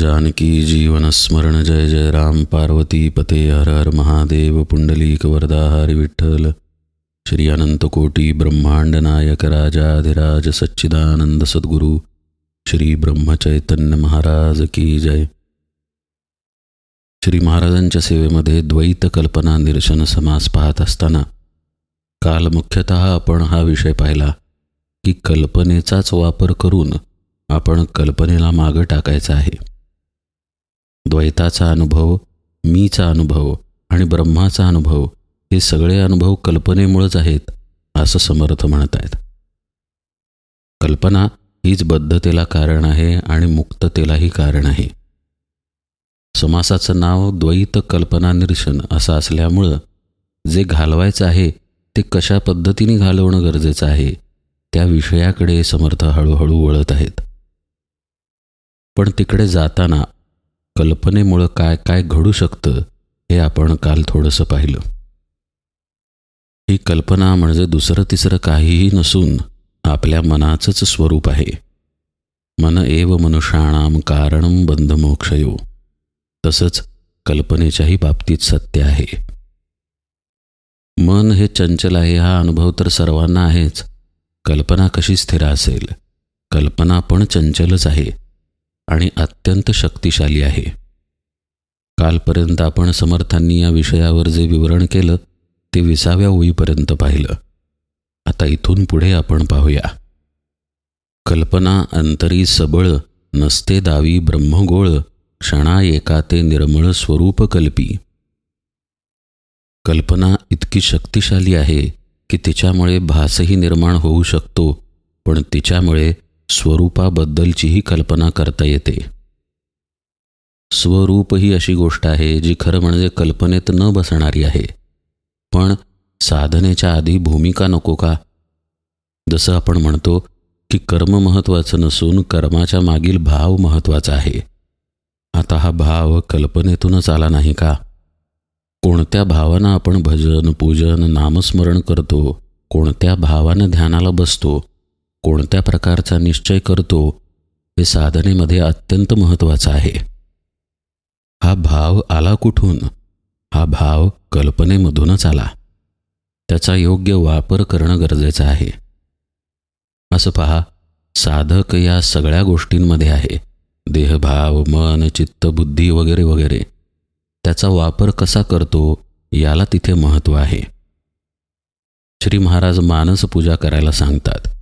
जानकी जीवनस्मरण जय जय राम। पार्वती पते हर हर महादेव। पुंडलीक वरदा हरी विठ्ठल। श्री अनंतकोटी ब्रह्मांड नायक राजाधिराज सच्चिदानंद सद्गुरू। श्री ब्रह्मचैतन्य महाराज की जय। श्री महाराजांच्या सेवेमध्ये द्वैत कल्पना निरशन समास पाहत असताना काल मुख्यतः आपण हा विषय पाहिला की कल्पनेचाच वापर करून आपण कल्पनेला मागं टाकायचं आहे. द्वैताचा अनुभव मीचा अनुभव आणि ब्रह्माचा अनुभव हे सगळे अनुभव कल्पनेमुळेच आहेत असं समर्थ म्हणत आहेत कल्पना हीच बद्धतेला कारण आहे आणि मुक्ततेलाही कारण आहे. समासाचं नाव द्वैत कल्पना निरशन असं असल्यामुळं जे घालवायचं आहे ते कशा पद्धतीने घालवणं गरजेचं आहे त्या विषयाकडे समर्थ हळूहळू वळत आहेत. पण तिकडे जाताना कल्पनेमुळं काय काय घडू शकतं हे आपण काल थोडंसं पाहिलं. ही कल्पना म्हणजे दुसरं तिसरं काहीही नसून आपल्या मनाचंच स्वरूप आहे. मन एव मनुष्याणाम कारण बंधमोक्षयो. तसंच कल्पनेच्याही बाबतीत सत्य आहे. मन हे चंचल आहे हा अनुभव तर सर्वांना आहेच. कल्पना कशी स्थिर असेल? कल्पना पण चंचलच आहे. आणि अत्यंत शक्तिशाली आहे. कालपर्यंत आपण समर्थांनी या विषयावर जे विवरण केलं ते विसाव्या होईपर्यंत पाहिलं. आता इथून पुढे आपण पाहूया. कल्पना अंतरी सबळ नसते दावी ब्रह्मगोळ क्षणा एका ते निर्मळ स्वरूप कल्पी. कल्पना इतकी शक्तिशाली आहे की तिच्यामुळे भासही निर्माण होऊ शकतो पण तिच्यामुळे स्वरूपाबद्दलचीही कल्पना करता येते. स्वरूप ही अशी गोष्ट आहे जी खरं म्हणजे कल्पनेत न बसणारी आहे. पण साधनेच्या आधी भूमिका नको का? जसं आपण म्हणतो की कर्म महत्त्वाचं नसून कर्माच्या मागील भाव महत्त्वाचा आहे. आता हा भाव कल्पनेतूनच आला नाही का? कोणत्या भावानं आपण भजन पूजन नामस्मरण करतो कोणत्या भावानं ध्यानाला बसतो कोणत्या प्रकारचा निश्चय करतो हे साधनेमध्ये अत्यंत महत्त्वाचं आहे. हा भाव आला कुठून? हा भाव कल्पनेमधूनच आला. त्याचा योग्य वापर करणं गरजेचं आहे. असं पहा साधक या सगळ्या गोष्टींमध्ये आहे. देहभाव मन चित्त बुद्धी वगैरे वगैरे. त्याचा वापर कसा करतो याला तिथे महत्त्व आहे. श्री महाराज मानस पूजा करायला सांगतात.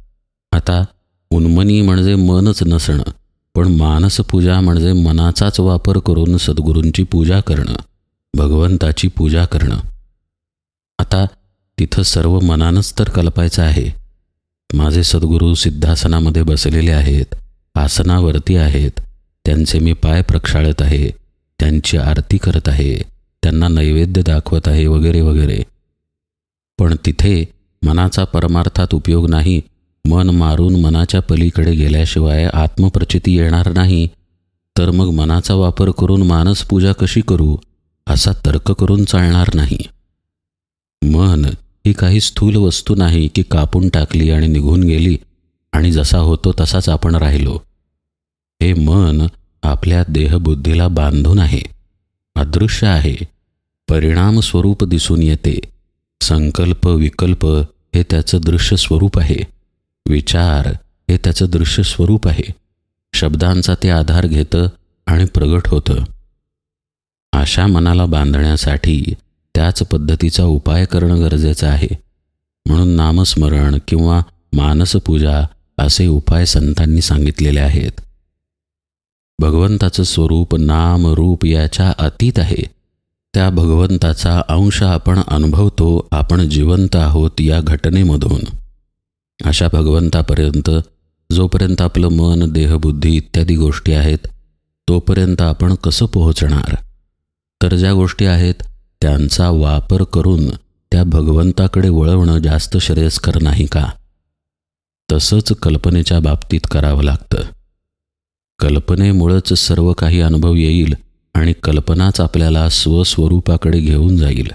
आता उन्मनी म्हणजे मनच नसणं पण मानसपूजा म्हणजे मनाचाच वापर करून सद्गुरूंची पूजा करणं भगवंताची पूजा करणं. आता तिथं सर्व मनानंच तर कल्पायचं आहे. माझे सद्गुरू सिद्धासनामध्ये बसलेले आहेत आसनावरती आहेत त्यांचे मी पाय प्रक्षाळत आहे त्यांची आरती करत आहे त्यांना नैवेद्य दाखवत आहे वगैरे वगैरे. पण तिथे मनाचा परमार्थात उपयोग नाही मन मारून मनाच्या पलीकडे गेल्याशिवाय आत्मप्रचिती येणार नाही तर मग मनाचा वापर करून मानसपूजा कशी करू असा तर्क करून चालणार नाही. मन ही काही स्थूल वस्तू नाही की कापून टाकली आणि निघून गेली आणि जसा होतो तसाच आपण राहिलो. हे मन आपल्या देहबुद्धीला बांधून आहे अदृश्य आहे परिणाम स्वरूप दिसून येते संकल्प विकल्प हे त्याचं दृश्य स्वरूप आहे. विचार हे त्याचं दृश्य स्वरूप आहे. शब्दांचा ते आधार घेतं आणि प्रगट होतं. अशा मनाला बांधण्यासाठी त्याच पद्धतीचा उपाय करणं गरजेचं आहे. म्हणून नामस्मरण किंवा मानसपूजा असे उपाय संतांनी सांगितलेले आहेत. भगवंताचं स्वरूप नाम रूप याच्या अतीत आहे. त्या भगवंताचा अंश आपण अनुभवतो आपण जिवंत आहोत या घटनेमधून. अशा भगवंतापर्यंत जोपर्यंत आपलं मन देहबुद्धी इत्यादी गोष्टी आहेत तोपर्यंत आपण कसं पोहोचणार? तर ज्या गोष्टी आहेत त्यांचा वापर करून त्या भगवंताकडे वळवणं जास्त श्रेयस्कर नाही का? तसंच कल्पनेच्या बाबतीत करावं लागतं. कल्पनेमुळंच सर्व काही अनुभव येईल आणि कल्पनाच आपल्याला स्वस्वरूपाकडे घेऊन जाईल.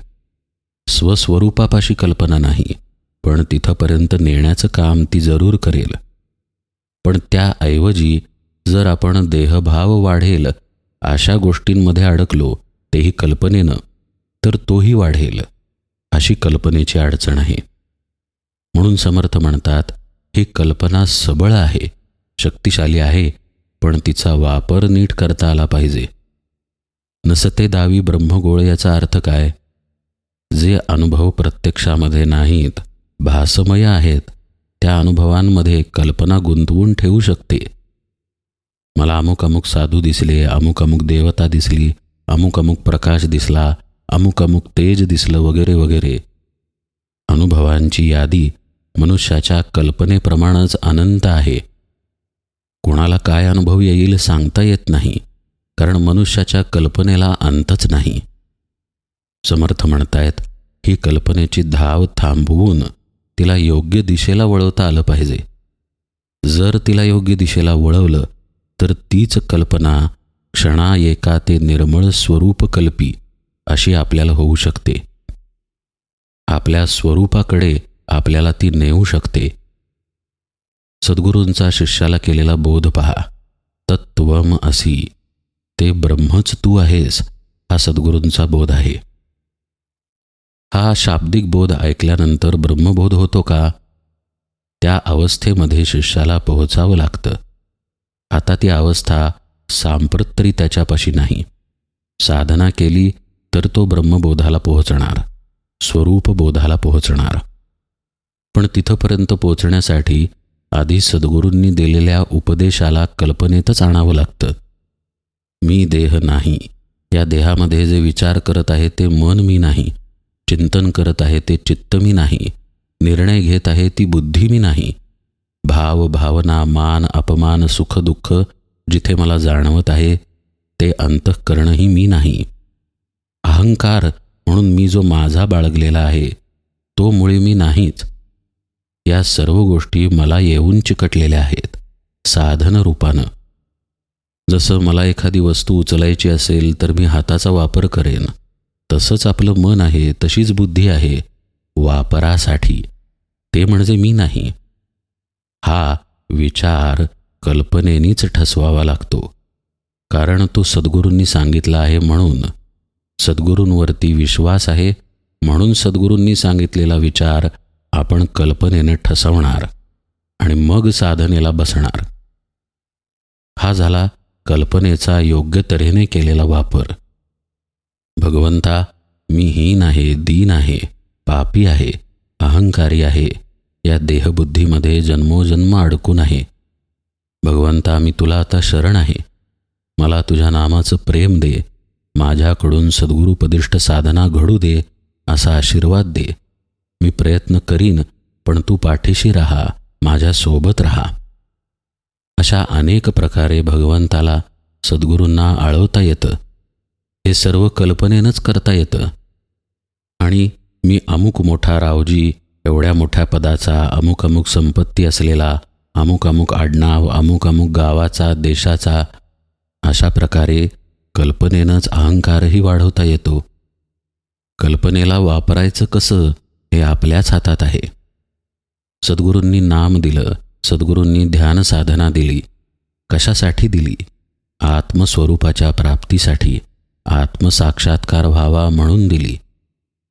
स्वस्वरूपापाशी कल्पना नाही. पण तिथंपर्यंत नेण्याचं काम ती जरूर करेल. पण त्याऐवजी जर आपण देहभाव वाढेल अशा गोष्टींमध्ये अडकलो तेही कल्पनेनं तर तोही वाढेल अशी कल्पनेची अडचण आहे. म्हणून समर्थ म्हणतात ही कल्पना सबळ आहे शक्तिशाली आहे पण तिचा वापर नीट करता आला पाहिजे. नसते दावी ब्रह्मगोळ याचा अर्थ काय? जे अनुभव प्रत्यक्षामध्ये नाहीत भासमय आहेत. त्या अनुभवांमध्ये कल्पना गुंतवून ठेवू शकते. मला अमुक अमुक साधू दिसले अमुक अमुक देवता दिसली अमुक अमुक प्रकाश दिसला अमुक अमुक तेज दिसलं वगैरे वगैरे. अनुभवांची यादी मनुष्याच्या कल्पनेप्रमाणेच अनंत आहे. कोणाला काय अनुभव येईल सांगता येत नाही कारण मनुष्याच्या कल्पनेला अंतच नाही. समर्थ म्हणतायत ही कल्पनेची धाव थांबवून तिला योग्य दिशेला वळवता आलं पाहिजे. जर तिला योग्य दिशेला वळवलं तर तीच कल्पना क्षणा एका ते निर्मळ स्वरूपकल्पी अशी आपल्याला होऊ शकते. आपल्या स्वरूपाकडे आपल्याला ती नेऊ शकते. सद्गुरूंचा शिष्याला केलेला बोध पहा. तत्वम असी. ते ब्रह्मच तू आहेस हा सद्गुरूंचा बोध आहे. हा शाब्दिक बोध ऐकल्यानंतर ब्रह्मबोध होतो का? त्या अवस्थेमध्ये शिष्याला पोहोचावं लागतं. आता ती अवस्था सांप्रत तरी त्याच्यापाशी नाही. साधना केली तर तो ब्रह्मबोधाला पोहोचणार. स्वरूप बोधाला पोहोचणार. पण तिथंपर्यंत पोहोचण्यासाठी आधी सद्गुरूंनी दिलेल्या उपदेशाला कल्पनेतच आणावं लागतं. मी देह नाही. या देहामध्ये जे विचार करत आहे ते मन मी नाही. चिंतन करत आहे ते चित्त मी नाही. निर्णय घेत आहे ती बुद्धी मी नाही. भाव भावना मान अपमान सुख दुःख जिथे मला जाणवत आहे ते अंतःकरणही मी नाही. अहंकार म्हणून मी जो माझा बाळगलेला आहे तो मुळे मी नाहीच. या सर्व गोष्टी मला येऊन चिकटलेल्या आहेत साधन रूपानं. जसं मला एखादी वस्तू उचलायची असेल तर मी हाताचा वापर करेन. तसंच आपलं मन आहे तशीच बुद्धी आहे. वापरासाठी. ते म्हणजे मी नाही. हा विचार कल्पनेनीच ठसवावा लागतो. कारण तो सद्गुरूंनी सांगितला आहे म्हणून. सद्गुरूंवरती विश्वास आहे म्हणून सद्गुरूंनी सांगितलेला विचार आपण कल्पनेने ठसवणार आणि मग साधनेला बसणार. हा झाला कल्पनेचा योग्य तऱ्हेने केलेला वापर. भगवंता मी हीन आहे दीन आहे पापी आहे अहंकारी आहे या देहबुद्धीमध्ये जन्मोजन्म अडकून आहे. भगवंता मी तुला आता शरण आहे. मला तुझ्या नामाचं प्रेम दे. माझ्याकडून सद्गुरुपदिष्ट साधना घडू दे असा आशीर्वाद दे. मी प्रयत्न करीन पण तू पाठीशी राहा माझ्यासोबत राहा. अशा अनेक प्रकारे भगवंताला सद्गुरूंना आळवता येतं. हे सर्व कल्पनेनंच करता येतं. आणि मी अमुक मोठा रावजी एवढ्या मोठ्या पदाचा अमुक अमुक संपत्ती असलेला अमुक अमुक आडनाव अमुक अमुक गावाचा देशाचा अशा प्रकारे कल्पनेनंच अहंकारही वाढवता येतो. कल्पनेला वापरायचं कसं हे आपल्याच हातात आहे. सद्गुरूंनी नाम दिलं सद्गुरूंनी ध्यान साधना दिली कशासाठी दिली? आत्मस्वरूपाच्या प्राप्तीसाठी. आत्मसाक्षात्कार व्हावा म्हणून दिली.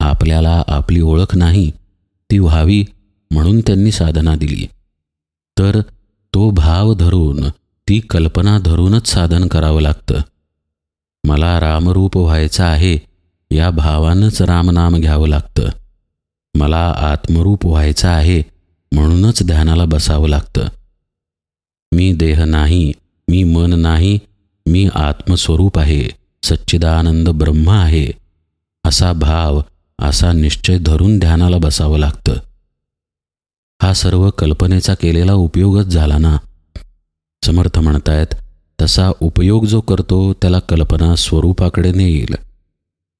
आपल्याला आपली ओळख नाही ती व्हावी म्हणून त्यांनी साधना दिली. तर तो भाव धरून ती कल्पना धरूनच साधन करावं लागतं. मला रामरूप व्हायचं आहे या भावानंच रामनाम घ्यावं लागतं. मला आत्मरूप व्हायचं आहे म्हणूनच ध्यानाला बसावं लागतं. मी देह नाही मी मन नाही मी आत्मस्वरूप आहे. सच्चिदानंद ब्रह्म आहे. असा भाव असा निश्चय धरून ध्यानाला बसावं लागतं. हा सर्व कल्पनेचा केलेला उपयोगच झाला ना? समर्थ म्हणतायत तसा उपयोग जो करतो त्याला कल्पना स्वरूपाकडे नेईल.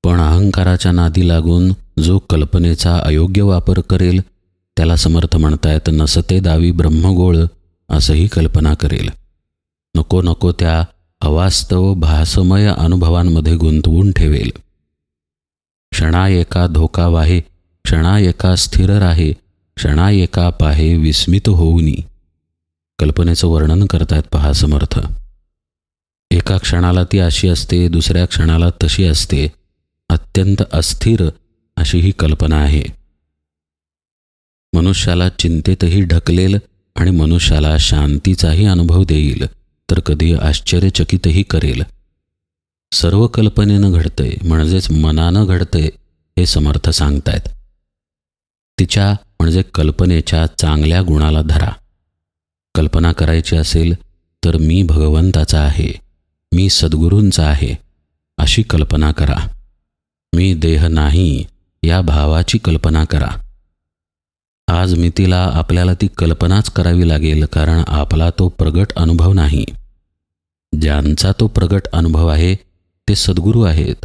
पण अहंकाराच्या नादी लागून जो कल्पनेचा अयोग्य वापर करेल त्याला समर्थ म्हणतायत नसते दावी ब्रह्मगोळ असंही कल्पना करेल. नको नको त्या अवास्तव भासमय अनुभवांमध्ये गुंतवून ठेवेल. क्षणा एका धोका वाहे क्षणा एका स्थिर राहे क्षणा एका पाहे विस्मित होऊनी. कल्पनेचं वर्णन करतायत पहा समर्थ. एका क्षणाला ती अशी असते दुसऱ्या क्षणाला तशी असते. अत्यंत अस्थिर अशी ही कल्पना आहे. मनुष्याला चिंतेतही ढकलेल आणि मनुष्याला शांतीचाही अनुभव देईल. तर कधी आश्चर्यचकितही करेल. सर्व कल्पनेनं घडतंय म्हणजेच मनानं घडतंय हे समर्थ सांगतायत. तिच्या म्हणजे कल्पनेच्या चांगल्या गुणाला धरा. कल्पना करायची असेल तर मी भगवंताचा आहे मी सद्गुरूंचा आहे अशी कल्पना करा. मी देह नाही या भावाची कल्पना करा. आज मितीला आपल्याला ती कल्पनाच करावी लागेल कारण आपला तो प्रगट अनुभव नाही. ज्यांचा तो प्रगट अनुभव आहे ते सद्गुरू आहेत.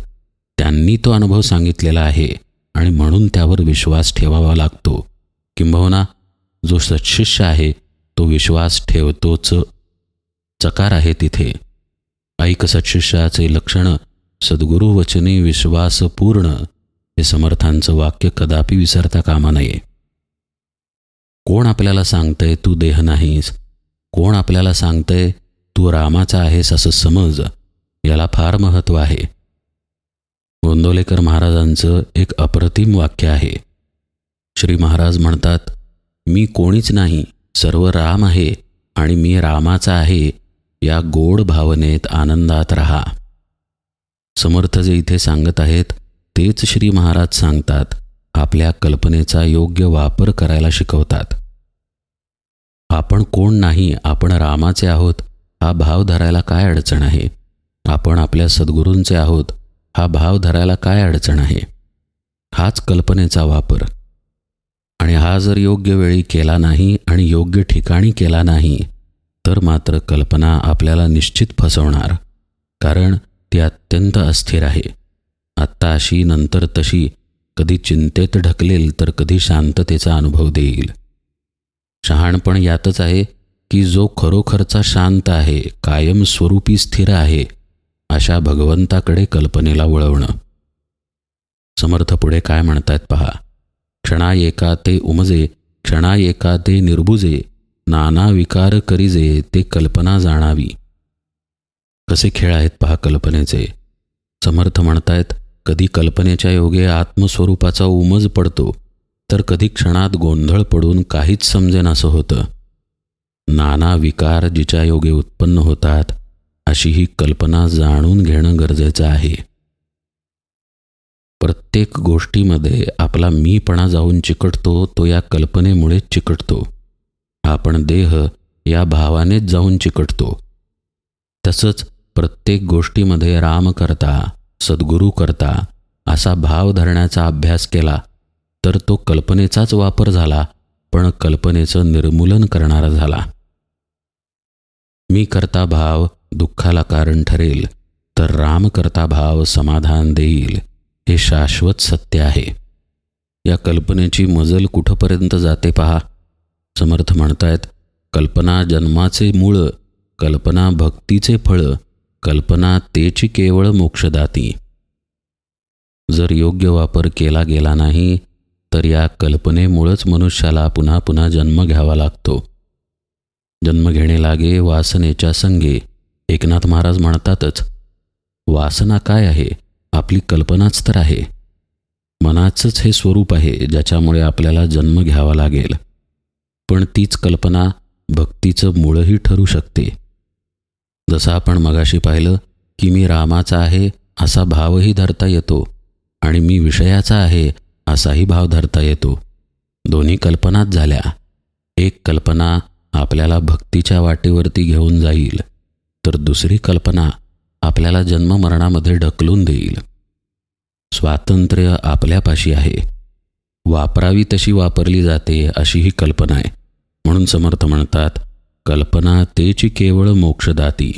त्यांनी तो अनुभव सांगितलेला आहे आणि म्हणून त्यावर विश्वास ठेवावा लागतो. किंबहुना जो सत्शिष्य आहे तो विश्वास ठेवतोच. चकार आहे तिथे. ऐक सत्शिष्याचे लक्षण सद्गुरू वचने विश्वासपूर्ण हे समर्थांचं वाक्य कदापि विसरता कामा नये. कोण आपल्याला सांगतंय तू देह नाहीस? कोण आपल्याला सांगतंय तू रामाचा आहेस असं समज याला फार महत्त्व आहे. गोंदवलेकर महाराजांचं एक अप्रतिम वाक्य आहे. श्री महाराज म्हणतात मी कोणीच नाही सर्व राम आहे आणि मी रामाचा आहे या गोड भावनेत आनंदात रहा. समर्थ जे इथे सांगत आहेत तेच श्री महाराज सांगतात आपल्या कल्पनेचा योग्य वापर करायला शिकवतात. आपण कोण नाही आपण रामाचे आहोत हा भाव धरायला काय अडचण आहे? आपण आपल्या सद्गुरूंचे आहोत हा भाव धरायला काय अडचण आहे? हाच कल्पनेचा वापर. आणि हा जर योग्य वेळी केला नाही आणि योग्य ठिकाणी केला नाही तर मात्र कल्पना आपल्याला निश्चित फसवणार. कारण ती अत्यंत अस्थिर आहे. आत्ता अशी नंतर तशी कधी चिंतेत ढकलेल तर कधी शांततेचा अनुभव देईल. शहाणपण यातच आहे की जो खरोखरचा शांत आहे कायमस्वरूपी स्थिर आहे अशा भगवंताकडे कल्पनेला वळवणं. समर्थ पुढे काय म्हणतायत पहा. क्षणा एका ते उमजे क्षणा एका ते निर्बुजे नाना विकार करीजे ते कल्पना जाणावी. कसे खेळ आहेत पहा कल्पनेचे. समर्थ म्हणतायत कधी कल्पनेच्या योगे आत्मस्वरूपाचा उमज पडतो तर कधी क्षणात गोंधळ पडून काहीच समजेन असं होतं. नाना विकार जिच्या योगे उत्पन्न होतात अशी ही कल्पना जाणून घेणं गरजेचं आहे. प्रत्येक गोष्टीमध्ये आपला मीपणा जाऊन चिकटतो तो या कल्पनेमुळेच चिकटतो. आपण देह या भावानेच जाऊन चिकटतो. तसंच प्रत्येक गोष्टीमध्ये राम करता सद्गुरू करता असा भाव धरण्याचा अभ्यास केला तर तो कल्पनेचाच वापर झाला पण कल्पनेचं निर्मूलन करणारा झाला. मी करता भाव दुःखाला कारण ठरेल तर राम करता भाव समाधान देईल हे शाश्वत सत्य आहे. या कल्पनेची मजल कुठंपर्यंत जाते पहा. समर्थ म्हणतायत कल्पना जन्माचे मूळ कल्पना भक्तीचे फळ कल्पना तेची केवळ मोक्षदाती. जर योग्य वापर केला गेला नाही तर या कल्पनेमुळंच मनुष्याला पुन्हा पुन्हा जन्म घ्यावा लागतो. जन्म घेणे लागे वासनेच्या संगे. एकनाथ महाराज म्हणतातच वासना काय आहे? आपली कल्पनाच तर आहे. मनाचंच हे स्वरूप आहे ज्याच्यामुळे आपल्याला जन्म घ्यावा लागेल. पण तीच कल्पना भक्तीचं मूळही ठरू शकते. जसं आपण मगाशी पाहिलं की मी रामाचा आहे असा भावही धरता येतो. आणि मी विषयाचा आहे असाही भाव धरता येतो. दोन्ही कल्पनाच झाल्या. एक कल्पना आपल्याला भक्तीच्या वाटेवरती घेऊन जाईल तर दुसरी कल्पना आपल्याला जन्ममरणामध्ये ढकलून देईल. स्वातंत्र्य आपल्यापाशी आहे. वापरावी तशी वापरली जाते अशी ही कल्पना आहे. म्हणून समर्थ म्हणतात कल्पना तेची केवळ मोक्षदाती.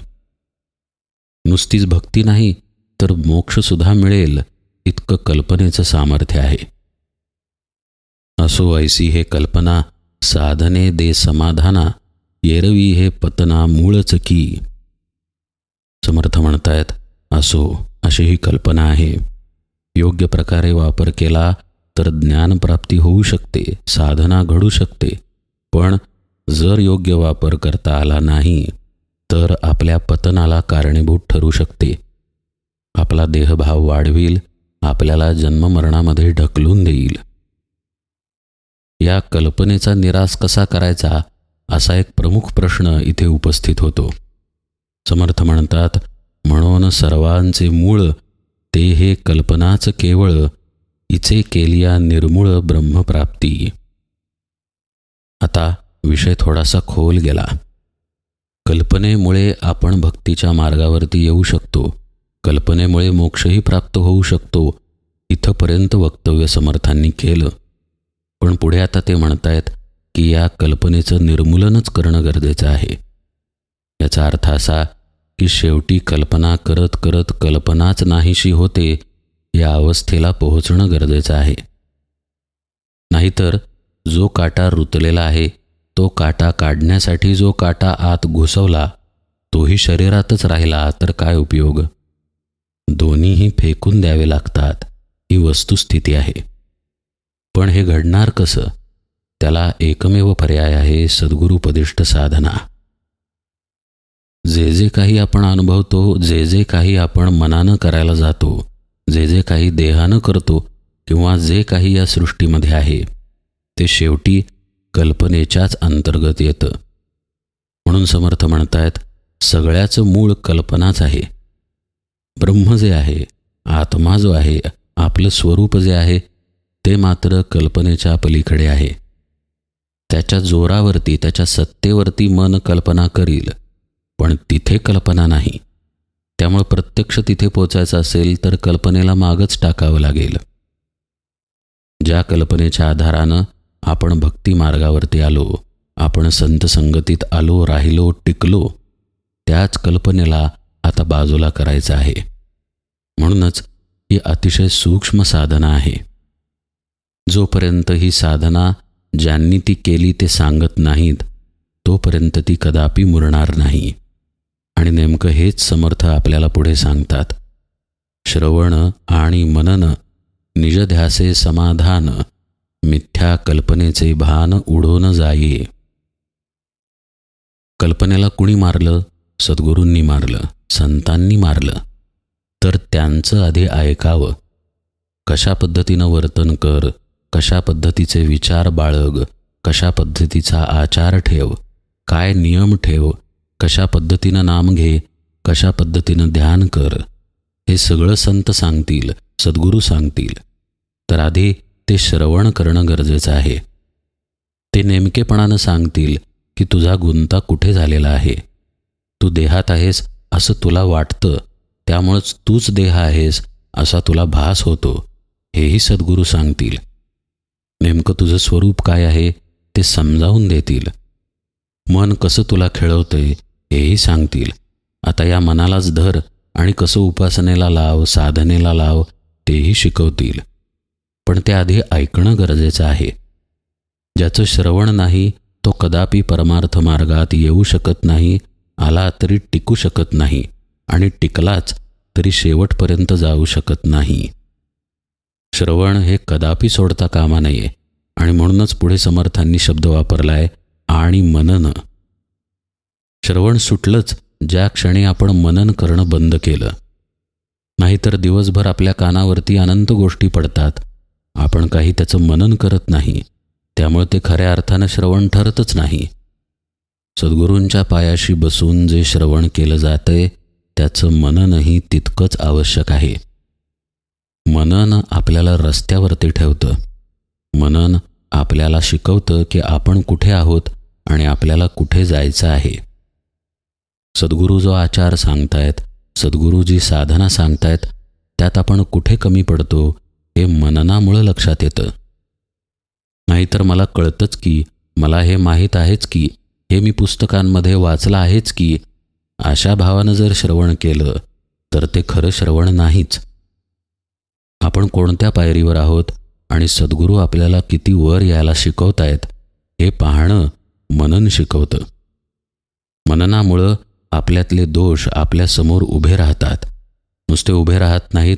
नुसतीच भक्ती नाही तर मोक्षसुद्धा मिळेल इतकं कल्पनेचं सामर्थ्य आहे. असो ऐसी हे कल्पना साधने दे समाधाना येरवी हे पतना मूळच की. समर्थ म्हणतायत असो अशी ही कल्पना आहे. योग्य प्रकारे वापर केला तर ज्ञानप्राप्ती होऊ शकते साधना घडू शकते. पण जर योग्य वापर करता आला नाही तर आपल्या पतनाला कारणीभूत ठरू शकते. आपला देहभाव वाढविल आपल्याला जन्ममरणामध्ये ढकलून देईल. या कल्पनेचा निराश कसा करायचा असा एक प्रमुख प्रश्न इथे उपस्थित होतो. समर्थ म्हणतात म्हणून सर्वांचे मूळ ते हे कल्पनाच केवळ इचे केलिया निर्मूळ ब्रह्मप्राप्ती. आता विषय थोडासा खोल गेला. कल्पनेमुळे आपण भक्तीच्या मार्गावरती येऊ शकतो. कल्पनेमुळे मोक्षही प्राप्त होऊ शकतो. इथंपर्यंत वक्तव्य समर्थांनी केलं. पण पुढे आता ते म्हणतायत की या कल्पनेचं निर्मूलनच करणं गरजेचं आहे. याचा अर्थ असा की शेवटी कल्पना करत करत कल्पनाच नाहीशी होते या अवस्थेला पोहोचणं गरजेचं आहे. नाहीतर जो काटा रुतलेला आहे तो काटा काढण्यासाठी जो काटा आत घुसवला तोही शरीरातच राहिला तर काय उपयोग? दोन्हीही फेकून द्यावे लागतात ही वस्तुस्थिती आहे. पण हे घडणार कसं? त्याला एकमेव पर्याय आहे सद्गुरुपदिष्ट साधना. जे जे काही आपण अनुभवतो जे जे काही आपण मनानं करायला जातो जे जे काही देहानं करतो किंवा जे काही या सृष्टीमध्ये आहे ते शेवटी कल्पनेच्याच अंतर्गत येतं. म्हणून समर्थ म्हणतायत सगळ्याचं मूळ कल्पनाच आहे. ब्रह्म जे आहे आत्मा जो आहे आपलं स्वरूप जे आहे ते मात्र कल्पनेच्या पलीकडे आहे. त्याच्या जोरावरती त्याच्या सत्तेवरती मन कल्पना करील पण तिथे कल्पना नाही. त्यामुळे प्रत्यक्ष तिथे पोचायचं असेल तर कल्पनेला मागच टाकावं लागेल. ज्या कल्पनेच्या आधारानं आपण भक्ती मार्गावरती आलो आपण संत संगतीत आलो राहिलो टिकलो त्याच कल्पनेला आता बाजूला करायचं आहे. म्हणूनच ही अतिशय सूक्ष्म साधना आहे. जोपर्यंत ही साधना ज्यांनी ती केली ते सांगत नाहीत तोपर्यंत ती कदापि मुरणार नाही. आणि नेमकं हेच समर्थ आपल्याला पुढे सांगतात. श्रवण आणि मनन निजध्यासे समाधान मिथ्या कल्पनेचे भान उडोन जाये. कल्पनेला कुणी मारलं? सद्गुरूंनी मारलं संतांनी मारलं. तर त्यांचं आधी ऐकावं. कशा पद्धतीनं वर्तन कर कशा पद्धतीचे विचार बाळग कशा पद्धतीचा आचार ठेव काय नियम ठेव कशा पद्धतीनं नाम घे कशा पद्धतीनं ध्यान कर हे सगळं संत सांगतील सद्गुरू सांगतील. तर आधी ते श्रवण करणं गरजेचं आहे. ते नेमकेपणानं सांगतील की तुझा गुंता कुठे झालेला आहे? तू देहात आहेस असं तुला वाटतं त्यामुळंच तूच देह आहेस असा तुला भास होतो हेही सद्गुरू सांगतील. नेमकं तुझं स्वरूप काय आहे ते समजावून देतील. मन कसं तुला खेळवतंय हेही सांगतील. आता या मनालाच धर आणि कसं उपासनेला लाव साधनेला लाव तेही शिकवतील. पण ते आधी ऐकणं गरजेचं आहे. ज्याचं श्रवण नाही तो कदापि परमार्थ मार्गात येऊ शकत नाही आला तरी टिकू शकत नाही आणि टिकलाच तरी शेवटपर्यंत जाऊ शकत नाही. श्रवण हे कदापि सोडता कामा नये. आणि म्हणूनच पुढे समर्थांनी शब्द वापरलाय आणि मनन. श्रवण सुटलंच ज्या क्षणी आपण मनन करणं बंद केलं. नाहीतर दिवसभर आपल्या कानावरती अनंत गोष्टी पडतात. आपण काही त्याचं मनन करत नाही. त्यामुळे ते खऱ्या अर्थानं श्रवण ठरतच नाही. सद्गुरूंच्या पायाशी बसून जे श्रवण केलं जातंय त्याचं मननही तितकंच आवश्यक आहे. मनन आपल्याला रस्त्यावरती ठेवतं. मनन आपल्याला शिकवतं की आपण कुठे आहोत आणि आपल्याला कुठे जायचं आहे. सद्गुरू जो आचार सांगतायत सद्गुरू जी साधना सांगतायत त्यात आपण कुठे कमी पडतो हे मननामुळं लक्षात येतं. नाहीतर मला कळतंच की मला हे माहीत आहेच की हे मी पुस्तकांमध्ये वाचलं आहेच की अशा भावानं जर श्रवण केलं तर ते खरं श्रवण नाहीच. आपण कोणत्या पायरीवर आहोत आणि सद्गुरू आपल्याला किती वर यायला शिकवतायत हे पाहणं मनन शिकवतं. मननामुळं आपल्यातले दोष आपल्यासमोर उभे राहतात. नुसते उभे राहत नाहीत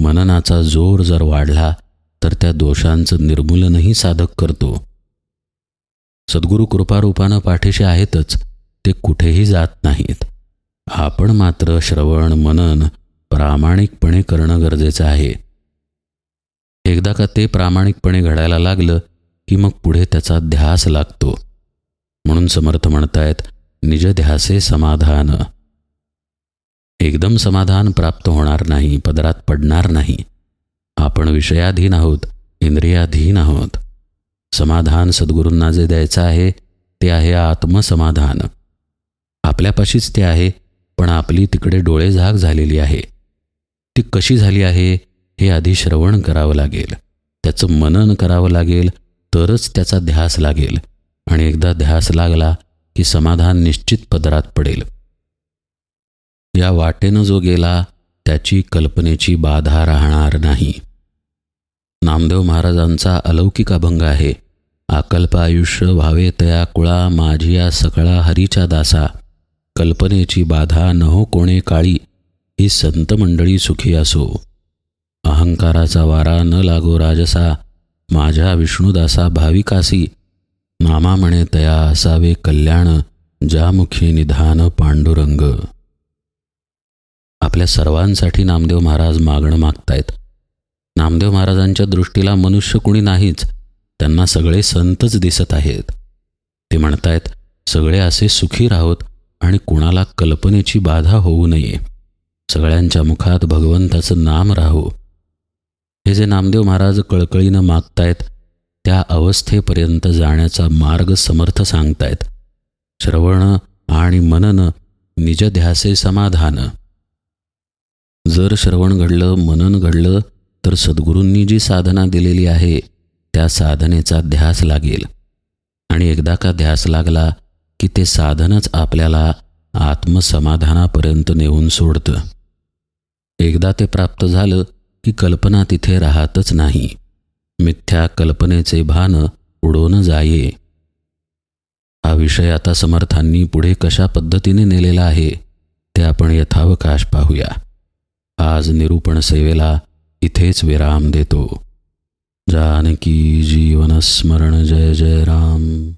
मननाचा जोर जर वाढला तर त्या दोषांचं निर्मूलनही साधक करतो. सद्गुरू कृपारूपानं पाठीशी आहेतच ते कुठेही जात नाहीत. आपण मात्र श्रवण मनन प्रामाणिकपणे करणं गरजेचं आहे. एकदा का ते प्रामाणिकपणे घडायला लागलं की मग पुढे त्याचा ध्यास लागतो. म्हणून समर्थ म्हणतायत निजध्यासे समाधान. एकदम समाधान प्राप्त होणार नाही पदरात पडणार नाही. आपण विषयाधीन आहोत इंद्रियाधीन आहोत. समाधान सद्गुरूंना जे द्यायचं आहे ते आहे आत्मसमाधान. आपल्यापाशीच ते आहे पण आपली तिकडे डोळे झाग झालेली आहे. ती कशी झाली आहे? हे आधी श्रवण करावं लागेल. त्याचं मनन करावं लागेल तरच त्याचा ध्यास लागेल. आणि एकदा ध्यास लागला की समाधान निश्चित पदरात पडेल. या वाटेनं जो गेला त्याची कल्पनेची बाधा राहणार नाही. नामदेव महाराजांचा अलौकिक अभंग आहे आकल्प आयुष्य व्हावे तया कुळा माझिया सकळा हरीच्या दासा. कल्पनेची बाधा न हो कोणे काळी ही संत मंडळी सुखी असो. अहंकाराचा वारा न लागो राजसा माझ्या विष्णुदासा भाविकासी. नामा म्हणे तया असावे कल्याण ज्यामुखी निधान पांडुरंग. आपल्या सर्वांसाठी नामदेव महाराज मागणं मागतायत. नामदेव महाराजांच्या दृष्टीला मनुष्य कुणी नाहीच त्यांना सगळे संतच दिसत आहेत. ते म्हणतायत सगळे असे सुखी राहोत आणि कुणाला कल्पनेची बाधा होऊ नये. सगळ्यांच्या मुखात भगवंताचं नाम राहो. हे जे नामदेव महाराज कळकळीनं मागतायत त्या अवस्थेपर्यंत जाण्याचा मार्ग समर्थ सांगतायत. श्रवण आणि मनन निजध्यासे समाधान. जर श्रवण घडलं मनन घडलं तर सद्गुरूंनी जी साधना दिलेली आहे त्या साधनेचा ध्यास लागेल. आणि एकदा का ध्यास लागला की ते साधनच आपल्याला आत्मसमाधानापर्यंत नेऊन सोडतं. एकदा ते प्राप्त झालं की कल्पना तिथे राहतच नाही. मिथ्या कल्पनेचे भान उडवून जाये. हा विषय आता समर्थांनी पुढे कशा पद्धतीने नेलेला आहे ते आपण यथावकाश पाहूया. आज निरूपण सेवेला इथेच विराम देतो. जानकी जीवनस्मरण जय जय राम.